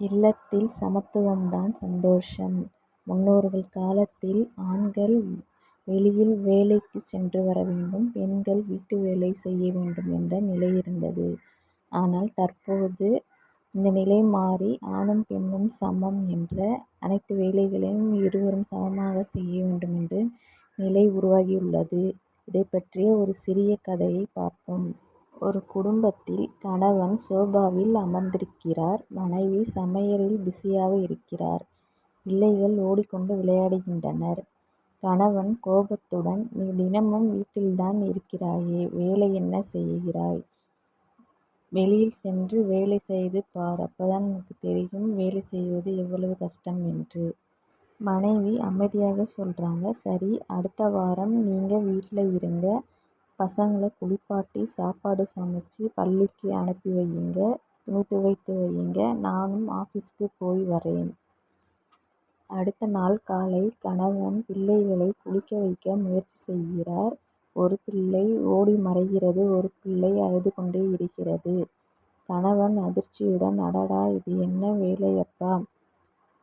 இல்லத்தில் சமத்துவம்தான் சந்தோஷம். முன்னோர்கள் காலத்தில் ஆண்கள் வெளியில் வேலைக்குச் சென்று வரவேண்டும் பெண்கள் வீட்டு வேலை செய்ய வேண்டும் என்ற நிலை இருந்தது. ஆனால் தற்போது இந்த நிலை மாறி ஆணும் பெண்ணும் சமம் என்ற அனைத்து வேலைகளையும் இருவரும் சமமாகச் செய்ய வேண்டும் என்று நிலை உருவாகியுள்ளது. இதைப் பற்றிய ஒரு சிறிய கதையைப் பார்ப்போம். ஒரு குடும்பத்தில் கணவன் சோபாவில் அமர்ந்திருக்கிறார். மனைவி சமையலில் பிஸியாக இருக்கிறார். பிள்ளைகள் ஓடிக்கொண்டு விளையாடுகின்றனர். கணவன் கோபத்துடன் நீ தினமும் வீட்டில்தான் இருக்கிறாயே வேலை என்ன செய்கிறாய்? வெளியில் சென்று வேலை செய்து பார் அப்பதான் உனக்கு தெரியும் வேலை செய்வது எவ்வளவு கஷ்டம் என்று. மனைவி அமைதியாக சொல்றாங்க சரி அடுத்த வாரம் நீங்க வீட்ல இருங்க. பசங்களை குளிப்பாட்டி சாப்பாடு சமைச்சு பள்ளிக்கு அனுப்பி வையுங்க. துணி துவைத்து வையுங்க. நானும் ஆஃபீஸ்க்கு போய் வரேன். அடுத்த நாள் காலை கணவன் பிள்ளைகளை குளிக்க வைக்க முயற்சி செய்கிறார். ஒரு பிள்ளை ஓடி மறைகிறது ஒரு பிள்ளை அழுது கொண்டே இருக்கிறது. கணவன் அதிர்ச்சியுடன் அடடா இது என்ன வேலையப்பா.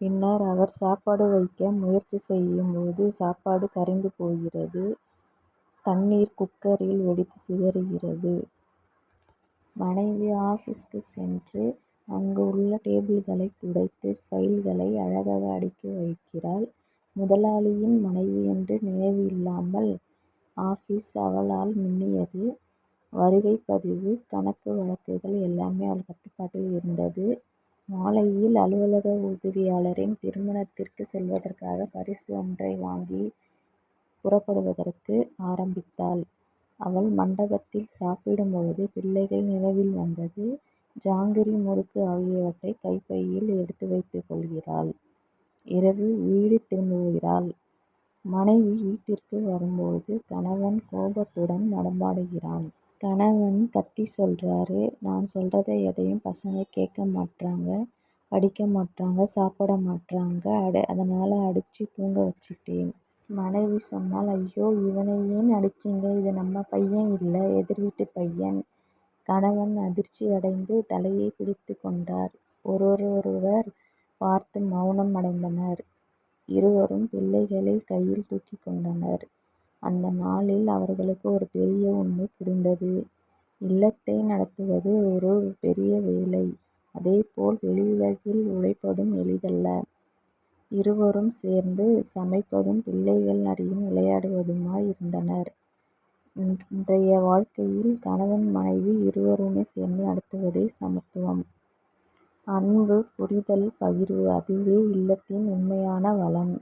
பின்னர் அவர் சாப்பாடு வைக்க முயற்சி செய்யும் போது சாப்பாடு கரிந்து போகிறது. தண்ணீர் குக்கரில் வெடித்து சிதறுகிறது. மனைவி ஆஃபீஸ்க்கு சென்று அங்கு உள்ள டேபிள்களை துடைத்து பைல்களை அழகாக அடுக்கி வைக்கிறாள். முதலாளியின் மனைவி என்று நினைவு இல்லாமல் ஆபீஸ் அவளால் மின்னியது. வருகை பதிவு கணக்கு வழக்குகள் எல்லாமே அவள் கட்டுப்பாட்டில் இருந்தது. மாலையில் அலுவலக உதவியாளரின் திருமணத்திற்கு செல்வதற்காக பரிசு ஒன்றை வாங்கி புறப்படுவதற்கு ஆரம்பித்தாள். அவள் மண்டபத்தில் சாப்பிடும் பொழுது பிள்ளைகள் நினைவில் வந்தது. ஜாங்கிரி முறுக்கு ஆகியவற்றை கைப்பையில் எடுத்து வைத்துக் கொள்கிறாள். இரவு வீடு திரும்புகிறாள். மனைவி வீட்டிற்கு வரும்போது கணவன் கோபத்துடன் நடமாடுகிறான். கணவன் கத்தி சொல்றாரு நான் சொல்றத எதையும் பசங்க கேட்க மாட்றாங்க படிக்க மாட்றாங்க சாப்பிட மாட்றாங்க அதனால அடிச்சு தூங்க வச்சுட்டேன் மனைவி சொன்னாள் ஐயோ இவனை ஏன் அடிச்சீங்க இது நம்ம பையன் இல்ல எதிர் வீட்டு பையன். கணவன் அதிர்ச்சியடைந்து தலையை பிடித்துக் கொண்டார். ஒருவரையொருவர் பார்த்து மவுனம் அடைந்தனர். இருவரும் பிள்ளைகளை கையில் தூக்கிக் கொண்டனர். அந்த நாளில் அவர்களுக்கு ஒரு பெரிய உண்மை புரிந்தது. இல்லத்தை நடத்துவது ஒரு பெரிய வேலை. அதேபோல் வெளியுலகில் உழைப்பதும் எளிதல்ல. இருவரும் சேர்ந்து சமைப்பதும் பிள்ளைகள் அருகில் விளையாடுவதுமாய் இருந்தனர். இன்றைய வாழ்க்கையில் கணவன் மனைவி இருவருமே சேர்ந்து நடத்துவதே சமத்துவம். அன்பு புரிதல் பகிர்வு அதுவே இல்லத்தின் உண்மையான வளம்.